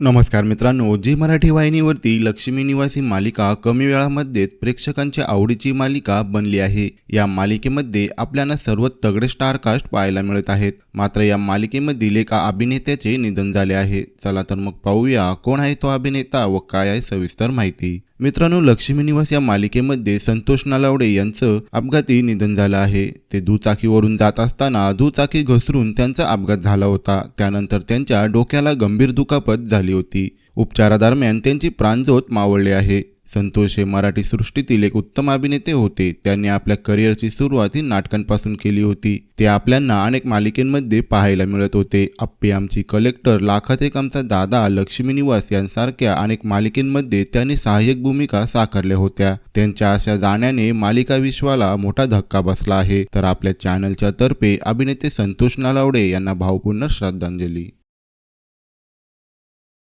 नमस्कार मित्रांनो जी मराठी वाहिनीवरती लक्ष्मी निवासी मालिका कमी वेळामध्येच प्रेक्षकांच्या आवडीची मालिका बनली आहे. या मालिकेमध्ये आपल्याला सर्व तगडे स्टारकास्ट पाहायला मिळत आहेत. मात्र या मालिकेमधील एका अभिनेत्याचे निधन झाले आहे. चला तर मग पाहूया कोण आहे तो अभिनेता व काय आहे सविस्तर माहिती. मित्रांनो लक्ष्मी निवास या मालिकेमध्ये संतोष नालावडे यांचं अपघाती निधन झालं आहे. ते दुचाकीवरून जात असताना दुचाकी घसरून त्यांचा अपघात झाला होता. त्यानंतर त्यांच्या डोक्याला गंभीर दुखापत झाली होती. उपचारादरम्यान त्यांची प्राणज्योत मावळली आहे. संतोष हे मराठी सृष्टीतील एक उत्तम अभिनेते होते. त्यांनी आपल्या करिअरची सुरुवात ही नाटकांपासून केली होती. ते आपल्यांना अनेक मालिकेमध्ये पाहायला मिळत होते. अप्पी आमची कलेक्टर लाखात एक आमचा दादा लक्ष्मी निवास यांसारख्या अनेक मालिकेंमध्ये त्यांनी सहाय्यक भूमिका साकारल्या होत्या. त्यांच्या अशा जाण्याने मालिका विश्वाला मोठा धक्का बसला आहे. तर आपल्या चॅनलच्या तर्फे अभिनेते संतोष नालावडे यांना भावपूर्ण श्रद्धांजली.